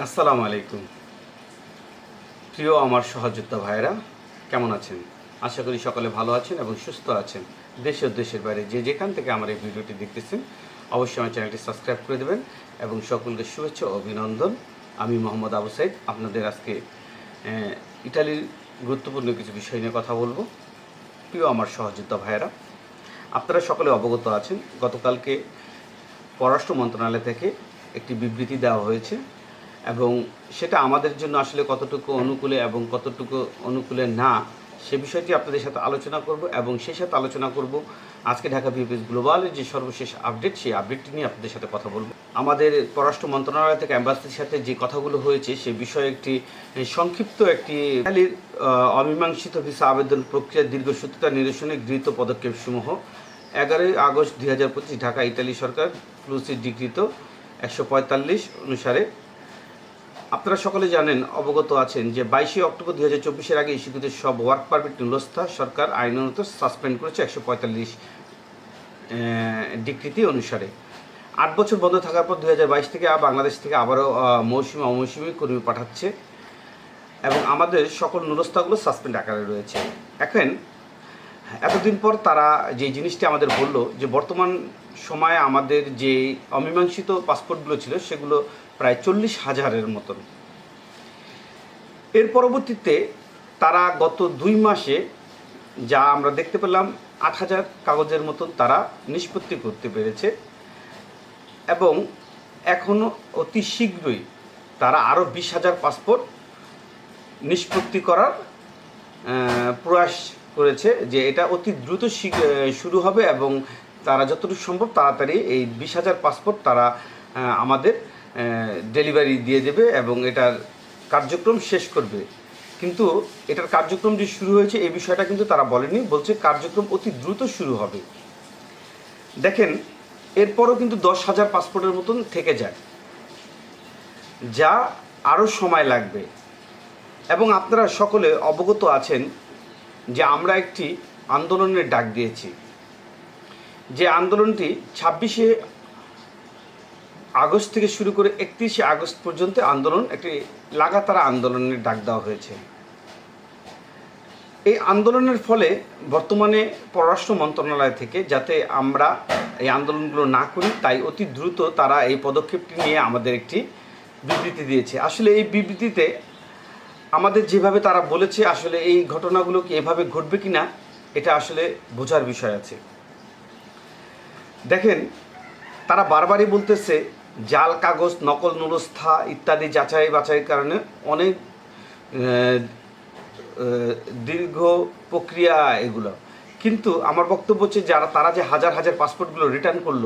আসসালামু আলাইকুম। প্রিয় আমার সহযোদ্ধা ভাইরা কেমন আছেন? আশা করি সকলে ভালো আছেন এবং সুস্থ আছেন। দেশে দেশের বাইরে যে যেখান থেকে আমার এই ভিডিওটি দেখতেছেন, অবশ্যই আমার চ্যানেলটি সাবস্ক্রাইব করে দেবেন এবং সকলকে শুভেচ্ছা ও অভিনন্দন। আমি মোহাম্মদ আবু সাইদ, আপনাদের আজকে ইটালির গুরুত্বপূর্ণ কিছু বিষয় নিয়ে কথা বলব। প্রিয় আমার সহযোদ্ধা ভাইয়েরা, আপনারা সকলে অবগত আছেন, গতকালকে পররাষ্ট্র মন্ত্রণালয় থেকে একটি বিবৃতি দেওয়া হয়েছে। এবং সেটা আমাদের জন্য আসলে কতটুকু অনুকূলে এবং কতটুকু অনুকূলে না, সে বিষয়টি আপনাদের সাথে আলোচনা করব এবং সেই সাথে আলোচনা করব আজকে ঢাকা বিপিএস গ্লোবালের যে সর্বশেষ আপডেট, সেই আপডেটটি নিয়ে আপনাদের সাথে কথা বলব। আমাদের পররাষ্ট্র মন্ত্রণালয় থেকে অ্যাম্বাসির সাথে যে কথাগুলো হয়েছে, সে বিষয়ে একটি সংক্ষিপ্ত একটি অমীমাংসিত ভিসা আবেদন প্রক্রিয়ার দীর্ঘসূত্রতা নিরসনে গৃহীত পদক্ষেপসমূহ। এগারোই আগস্ট দুই হাজার পঁচিশ ঢাকা, ইতালি সরকার প্লুসি ডিকৃত একশো পঁয়তাল্লিশ অনুসারে আপনারা সকলে জানেন, অবগত আছেন যে বাইশে অক্টোবর দুই হাজার চব্বিশের আগে ইস্যুকৃত সব ওয়ার্ক পারমিট নুলস্থা সরকার আইনত সাসপেন্ড করেছে একশো পঁয়তাল্লিশ ডিকৃতি অনুসারে। আট বছর বন্ধ থাকার পর দুই হাজার বাইশ থেকে বাংলাদেশ থেকে আবারও মৌসুমি অমৌসুমি কর্মী পাঠাচ্ছে এবং আমাদের সকল নুরস্থাগুলো সাসপেন্ড আকারে রয়েছে। এখন, এতদিন পর তারা যে জিনিসটি আমাদের বলল যে বর্তমান সময়ে আমাদের যে অমীমাংসিত পাসপোর্টগুলো ছিল, সেগুলো প্রায় চল্লিশ হাজারের মতন। এর পরবর্তীতে তারা গত দুই মাসে যা আমরা দেখতে পেলাম, আট হাজার কাগজের মতন তারা নিষ্পত্তি করতে পেরেছে এবং এখনও অতি শীঘ্রই তারা আরও বিশ হাজার পাসপোর্ট নিষ্পত্তি করার প্রয়াস করেছে যে এটা অতি দ্রুত শুরু হবে এবং তারা যতটুকু সম্ভব তাড়াতাড়ি এই বিশ হাজার পাসপোর্ট তারা আমাদের ডেলিভারি দিয়ে দেবে এবং এটার কার্যক্রম শেষ করবে। কিন্তু এটার কার্যক্রম যে শুরু হয়েছে এই বিষয়টা কিন্তু তারা বলেনি, বলছে কার্যক্রম অতি দ্রুত শুরু হবে। দেখেন, এরপরও কিন্তু দশ হাজার পাসপোর্টের মতন থেকে যায়, যা আরও সময় লাগবে। এবং আপনারা সকলে অবগত আছেন যে আমরা একটি আন্দোলনের ডাক দিয়েছি। যে আন্দোলনটি ছাব্বিশে আগস্ট থেকে শুরু করে একত্রিশে আগস্ট পর্যন্ত আন্দোলন, একটি লাগাতার আন্দোলনের ডাক দেওয়া হয়েছে। এই আন্দোলনের ফলে বর্তমানে পররাষ্ট্র মন্ত্রণালয় থেকে যাতে আমরা এই আন্দোলনগুলো না করি, তাই অতি দ্রুত তারা এই পদক্ষেপটি নিয়ে আমাদের একটি বিবৃতি দিয়েছে। আসলে এই বিবৃতিতে আমাদের যেভাবে তারা বলেছে, আসলে এই ঘটনাগুলো কি এভাবে ঘটবে কি না এটা আসলে বোঝার বিষয় আছে। দেখেন, তারা বারবারই বলতেছে, জাল, কাগজ, নকল নুরস্থা ইত্যাদি যাচাই বাছাইয়ের কারণে অনেক দীর্ঘ প্রক্রিয়া এগুলো। কিন্তু আমার বক্তব্য হচ্ছে, যারা, তারা যে হাজার হাজার পাসপোর্টগুলো রিটার্ন করল,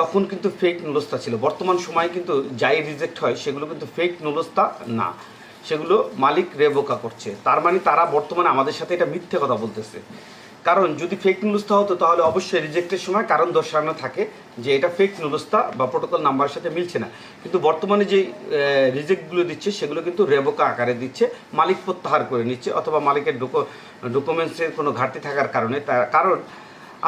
তখন কিন্তু ফেক নুলস্তা ছিল। বর্তমান সময়ে কিন্তু যাই রিজেক্ট হয়, সেগুলো কিন্তু ফেক নুলস্তা না। সেগুলো মালিক রেবোকা করছে। তার মানে তারা বর্তমানে আমাদের সাথে এটা মিথ্যে কথা বলতেছে। কারণ যদি ফেক নুলস্তা হতো, তাহলে অবশ্যই রিজেক্টের সময় কারণ দর্শানো থাকে যে এটা ফেক নুলস্তা বা প্রোটোকল নাম্বারের সাথে মিলছে না। কিন্তু বর্তমানে যে রিজেক্টগুলো দিচ্ছে, সেগুলো কিন্তু রেবোকা আকারে দিচ্ছে, মালিক প্রত্যাহার করে নিচ্ছে অথবা মালিকের ডকুমেন্টসের ডকুমেন্টসের কোনো ঘাটতি থাকার কারণে তার, কারণ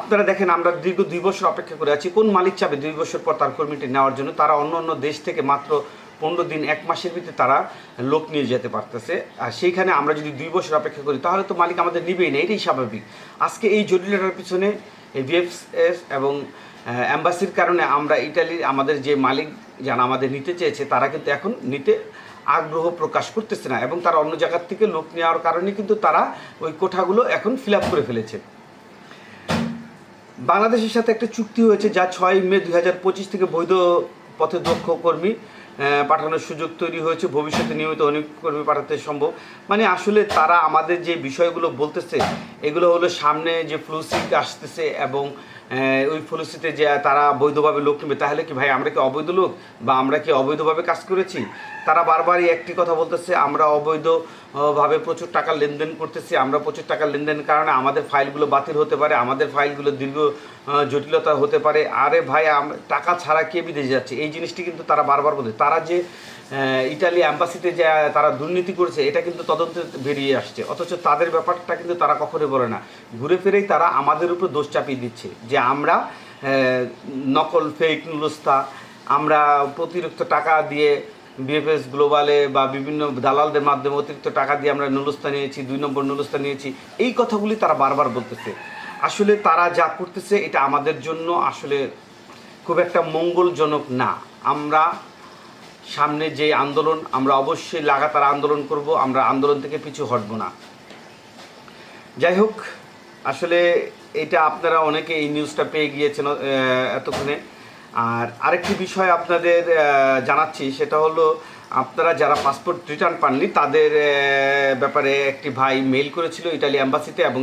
আপনারা দেখেন আমরা দীর্ঘ দুই বছর অপেক্ষা করে আছি, কোন মালিক চাবে দুই বছর পর তার কর্মীটি নেওয়ার জন্য? তারা অন্য অন্য দেশ থেকে মাত্র পনেরো দিন, এক মাসের ভিতরে তারা লোক নিয়ে যেতে পারতেছে। আর সেইখানে আমরা যদি দুই বছর অপেক্ষা করি, তাহলে তো মালিক আমাদের নিবেই না, এটাই স্বাভাবিক। আজকে এই জটিলতার পিছনে এই বিএফএস এবং অ্যাম্বাসির কারণে আমরা ইটালির আমাদের যে মালিক যারা আমাদের নিতে চেয়েছে, তারা কিন্তু এখন নিতে আগ্রহ প্রকাশ করতেছে না এবং তারা অন্য জায়গার থেকে লোক নেওয়ার কারণে কিন্তু তারা ওই কোঠাগুলো এখন ফিল করে ফেলেছে। বাংলাদেশের সাথে একটা চুক্তি হয়েছে যা ছয় মে দুই হাজার পঁচিশ থেকে বৈধ পথে দক্ষ কর্মী পাঠানোর সুযোগ তৈরি হয়েছে, ভবিষ্যতে নিয়মিত অনেক কর্মী পাঠাতে সম্ভব। মানে আসলে তারা আমাদের যে বিষয়গুলো বলতেছে, এগুলো হলো সামনে যে ফ্লুসিক আসতেছে এবং ওই ফলশ্রুতিতে যে তারা বৈধভাবে লোক নেবে তাহলে কি ভাই আমরা কি অবৈধ লোক? বা আমরা কি অবৈধভাবে কাজ করেছি? তারা বারবারই একটি কথা বলতেছে আমরা অবৈধ আহ, ভাবে প্রচুর টাকা লেনদেন করতেছি আমরা প্রচুর টাকা লেনদেনের কারণে আমাদের ফাইলগুলো বাতিল হতে পারে আমাদের ফাইলগুলো দীর্ঘ জটিলতা হতে পারে। আরে ভাই টাকা ছাড়া কে বিদেশে যাচ্ছে? এই জিনিসটি কিন্তু তারা বারবার বলছে। তারা যে ইটালি অ্যাম্বাসিতে যে তারা দুর্নীতি করেছে, এটা কিন্তু তদন্তে বেরিয়ে আসছে। অথচ তাদের ব্যাপারটা কিন্তু তারা কখনোই বলে না। ঘুরে ফিরেই তারা আমাদের উপর দোষ চাপিয়ে দিচ্ছে যে আমরা নকল ফেক নুলস্তা আমরা প্রতিরক্ত টাকা দিয়ে বিএফএস গ্লোবালে বা বিভিন্ন দালালদের মাধ্যমে অতিরিক্ত টাকা দিয়ে আমরা নুলস্তা নিয়েছি, দুই নম্বর নুলস্তা নিয়েছি, এই কথাগুলি তারা বারবার বলতেছে। আসলে তারা যা করতেছে, এটা আমাদের জন্য আসলে খুব একটা মঙ্গলজনক না। আমরা সামনে যে আন্দোলন, আমরা অবশ্যই লাগাতার আন্দোলন করব, আমরা আন্দোলন থেকে পিছু হটব না। যাই হোক, আসলে এটা আপনারা অনেকে এই নিউজটা পেয়ে গিয়েছেন এতক্ষণে। আর আরেকটি বিষয় আপনাদের জানাচ্ছি, সেটা হলো, আপনারা যারা পাসপোর্ট রিটার্ন পাননি, তাদের ব্যাপারে একটি ভাই মেইল করেছিল ইটালি অ্যাম্বাসিতে এবং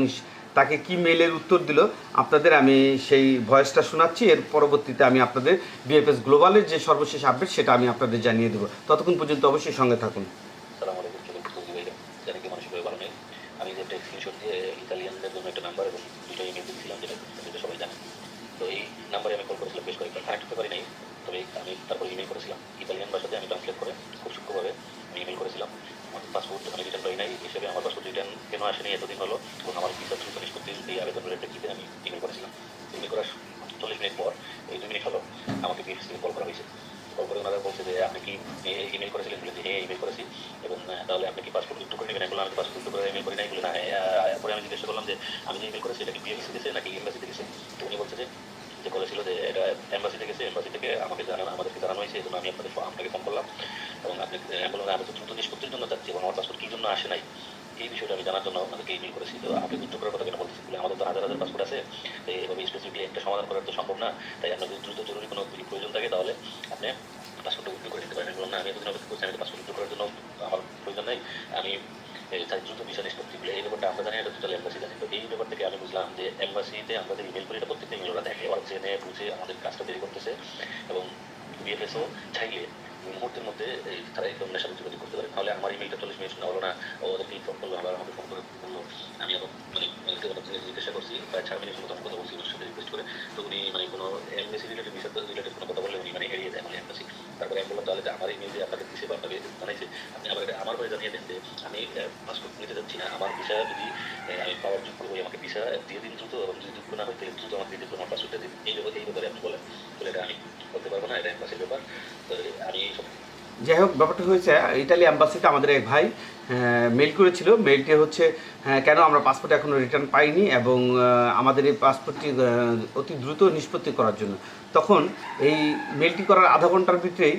তাকে কি মেলের উত্তর দিল, আপনাদের আমি সেই ভয়েসটা শোনাচ্ছি, এর পরবর্তীতে আমি আপনাদের বিএফএস গ্লোবালের যে সর্বশেষ আপডেট সেটা আমি আপনাদের জানিয়ে দেবো। ততক্ষণ পর্যন্ত অবশ্যই সঙ্গে থাকুন। একটা দুটো যেটা সবাই তো এই নাম্বারে আমি কল করেছিলাম, বেশ কয়েকবার। নাই, তবে আমি তারপর ইমেল করেছিলাম। ইতালিয়ান ভাষাতে আমি ট্রান্সলেট করে খুব সূক্ষ্মভাবে আমি ইমেল করেছিলাম আমার পাসপোর্ট আমি রিটার্ন পাই নাই হিসেবে আমার পাসপোর্ট রিটার্ন কেন আসেনি, এতদিন হলো। এবং আমার ভিসা দ্রুত নিষ্পত্তির এই আবেদনের প্রেক্ষিতে আমি ইমেল করেছিলাম। ইমেল করার চল্লিশ মিনিট পর, এই দু মিনিট হলো আমাকে বিএফসি কল করা হয়েছে। কল করে ওনারা বলছে যে, আপনি কি ইমেল করেছিলেন? বলে যে হ্যাঁ ইমেল করেছি। এবং তাহলে আপনি কি পাসপোর্ট উত্তর করে নেবেন? বললাম আমি পাসপোর্ট উত্তর করে ইমেল করি নাই। বলে, না পরে আমি জিজ্ঞেস করলাম যে, আমি যে ইমেল করেছি, এটা কি বিএমসি দিয়েছে নাকি এম্বাসিতে গেছে? তো উনি বলছে যে যে বলেছিল যে, এটা এম্বাসিতে গেছে এম্বাসি থেকে আমাকে জানানো আমাদেরকে জানানো হয়েছে এই জন্য আমি আপনাদের আপনাকে ফোন করলাম। এবং আপনি বললাম, আমি তো দ্রুত নিষ্পত্তির জন্য যাচ্ছি, এবং আমার পাসপোর্ট কী জন্য আসে নাই? এই বিষয়টা আমি জানার জন্য আপনাদেরকে ইমেল করেছি। তো আপনি উত্তর করার কথা কেন বলতেছি বলে আমাদের তো হাজার হাজার পাসপোর্ট আছে। এইভাবে স্পেসিফিকলি একটা সমাধান করার তো সম্ভব না। তাই আপনার যদি দ্রুত জরুরি কোনো যদি প্রয়োজন থাকে তাহলে আপনি পাসপোর্টটা উদ্যোগ করে নিতে পারেন। বললাম না আমি এতদিন অপেক্ষা করছি আমি পাসপোর্ট উদ্যোগ করার জন্য আমার প্রয়োজন নেই। আমি তাই দ্রুত নিষ্পত্তি বলে এই ব্যাপারটা আমরা জানি, এটা এম্বাসি জানি। তো এই ব্যাপার থেকে আমি বুঝলাম যে এম্বাসিতে আমাদের ইমেল করি এটা প্রত্যেকটা ইমেল ওরা দেখে। ওরা জেনে বুঝে আমাদের কাজটা দেরি করতেছে। এবং বিএফএসও চাইলে মুহূর্তের মধ্যে, এই তারা এই ধরনের সাথে যোগাযোগ করতে পারে। তাহলে আমার ইমেলটা চল্লিশ মিনিট শোনা হলো না ওদেরকে ইনফর্ম করল, আবার আমাকে ফোন করে বলল, আমি আবার মানে ব্যক্তিগত জিজ্ঞাসা করছি, প্রায় চার মিনিট মতো কথা বলছি ওর সাথে রিকোয়েস্ট করে। তো উনি মানে কোনো এমবেসি রিলেটেড বিষয় রিলেটেড কোনো কথা বললে উনি মানে এড়িয়ে দেয় মানে এমবেসি তারপরে আমি বললাম, তাহলে আমার ইমেল দিয়ে আপনাকে দিছে বা আপনাকে জানাইছে আপনি আবার আমার হয়ে জানিয়ে দেন যে, আমি পাসপোর্ট নিতে যাচ্ছি না। আমার ভিসা যদি আমি পাওয়ার যোগ্য হই, আমাকে ভিসা দিয়ে দিন দ্রুত, এবং যদি যোগ্য না হয় তাহলে দ্রুত আমাকে দিয়ে দিন, আমার পাসপোর্টটা দিন। এই ব্যাপারে এই ব্যাপারে আপনি বলেন বলে এটা আমি করতে পারব না, এটা এম্বাসির ব্যাপার। তো আমি যাই হোক, ব্যাপারটা হয়েছে ইটালি অ্যাম্বাসিতে আমাদের এক ভাই মেল করেছিল। মেলটি হচ্ছে আহ, কেন আমরা পাসপোর্ট এখনও রিটার্ন পাইনি এবং আমাদের এই পাসপোর্টটি অতি দ্রুত নিষ্পত্তি করার জন্য। তখন এই মেলটি করার আধা ঘণ্টার ভিতরেই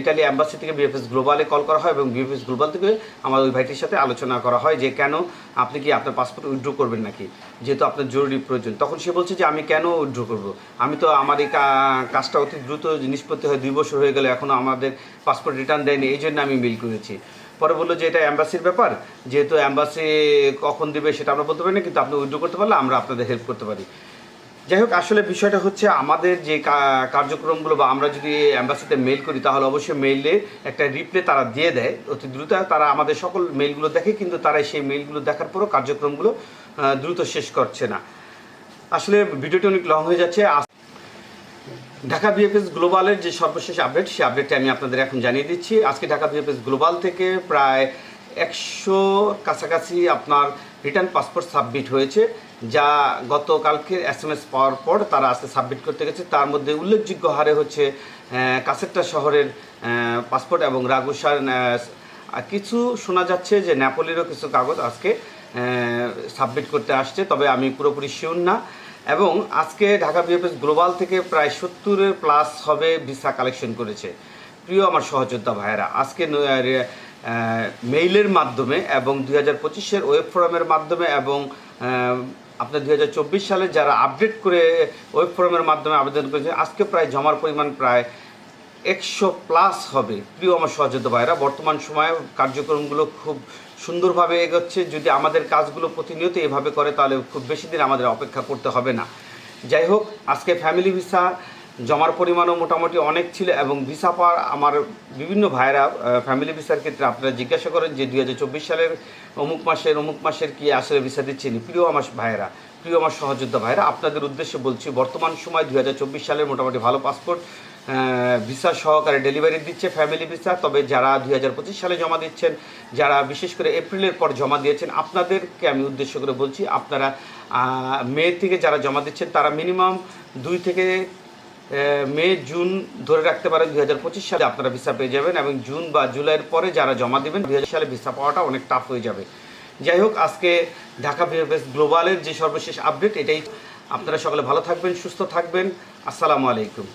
ইটালি অ্যাম্বাসি থেকে বিএফএস গ্লোবালে কল করা হয় এবং বিএফএস গ্লোবাল থেকে আমার ওই ভাইটির সাথে আলোচনা করা হয় যে কেন আপনি কি আপনার পাসপোর্ট উইথড্র করবেন নাকি? যেহেতু আপনার জরুরি প্রয়োজন। তখন সে বলছে যে আমি কেন উইথড্র করব? আমি তো আমার এই কাজটা অতি দ্রুত নিষ্পত্তি হয় দুই বছর হয়ে গেলে এখনও আমাদের পাসপোর্ট রিটার্ন দেয়নি এই জন্য আমি মেল করেছি। পরে বলল যে এটা অ্যাম্বাসির ব্যাপার, যেহেতু অ্যাম্বাসি কখন দেবে সেটা আমরা বলতে পারি না, কিন্তু আপনি উইথড্র করতে পারলে আমরা আপনাদের হেল্প করতে পারি। যাই হোক, আসলে বিষয়টা হচ্ছে আমাদের যে কার্যক্রমগুলো বা আমরা যদি অ্যাম্বাসিতে মেল করি, তাহলে অবশ্যই মেইলে একটা রিপ্লে তারা দিয়ে দেয়। অতি দ্রুত তারা আমাদের সকল মেইলগুলো দেখে, কিন্তু তারা সেই মেইলগুলো দেখার পরও কার্যক্রমগুলো দ্রুত শেষ করছে না। আসলে ভিডিওটি অনেক লং হয়ে যাচ্ছে ঢাকা বিএফএস গ্লোবালের যে সর্বশেষ আপডেট সেই আপডেটটি আমি আপনাদের এখন জানিয়ে দিচ্ছি। আজকে ঢাকা বিএফএস গ্লোবাল থেকে প্রায় একশো কাছাকাছি আপনার রিটার্ন পাসপোর্ট সাবমিট হয়েছে, যা গতকালকে এস এম এস পাওয়ার পর তারা আজকে সাবমিট করতে গেছে। তার মধ্যে উল্লেখযোগ্য হারে হচ্ছে কাসেট্টা শহরের পাসপোর্ট এবং রাগুসার কিছু শোনা যাচ্ছে যে ন্যাপোলিরও কিছু কাগজ আজকে সাবমিট করতে আসছে, তবে আমি পুরোপুরি শিওর না। এবং আজকে ঢাকা বিএফএস গ্লোবাল থেকে প্রায় সত্তরের প্লাস হবে ভিসা কালেকশন করেছে। প্রিয় আমার সহযোদ্ধা ভাইয়েরা, আজকে মেইলের মাধ্যমে এবং দুই হাজার পঁচিশের ওয়েব ফোরামের মাধ্যমে এবং আপনার দুই হাজার চব্বিশ সালে যারা আপডেট করে ওয়েব ফোরামের মাধ্যমে আবেদন করেছে, আজকে প্রায় জমার পরিমাণ প্রায় একশো প্লাস হবে। প্রিয় আমার সহযোদ্ধা ভাইরা বর্তমান সময়ে কার্যক্রমগুলো খুব সুন্দরভাবে এগোচ্ছে। যদি আমাদের কাজগুলো প্রতিনিয়ত এভাবে করে, তাহলে খুব বেশি দিন আমাদের অপেক্ষা করতে হবে না। যাই হোক, আজকে ফ্যামিলি ভিসা জমার পরিমাণও মোটামুটি অনেক ছিল এবং ভিসা পাওয়ার আমার বিভিন্ন ভাইরা ফ্যামিলি ভিসার ক্ষেত্রে আপনারা জিজ্ঞাসা করেন যে, দুই হাজার চব্বিশ সালের অমুক মাসের অমুক মাসের কি আসলে ভিসা দিচ্ছেন? প্রিয় আমার ভাইরা প্রিয় আমার সহযোদ্ধা ভাইরা আপনাদের উদ্দেশ্যে বলছি, বর্তমান সময় দুই হাজার চব্বিশ সালের মোটামুটি ভালো পাসপোর্ট ভিসা সহকারে ডেলিভারি দিচ্ছে ফ্যামিলি ভিসা তবে যারা দুই হাজার পঁচিশ সালে জমা দিচ্ছেন, যারা বিশেষ করে এপ্রিলের পর জমা দিয়েছেন, আপনাদেরকে আমি উদ্দেশ্য করে বলছি, আপনারা মে থেকে যারা জমা দিচ্ছেন, তারা মিনিমাম দুই থেকে মে, জুন ধরে রাখতে পারেন দুই হাজার পঁচিশ সালে। আপনারা ভিসা পেয়ে যাবেন এবং জুন বা জুলাইয়ের পরে যারা জমা দেবেন, দুই হাজার সালে ভিসা পাওয়াটা অনেক টাফ হয়ে যাবে। যাই হোক, আজকে ঢাকা বিএফএস গ্লোবালের যে সর্বশেষ আপডেট এটাই। আপনারা সকলে ভালো থাকবেন, সুস্থ থাকবেন। আসসালামু আলাইকুম।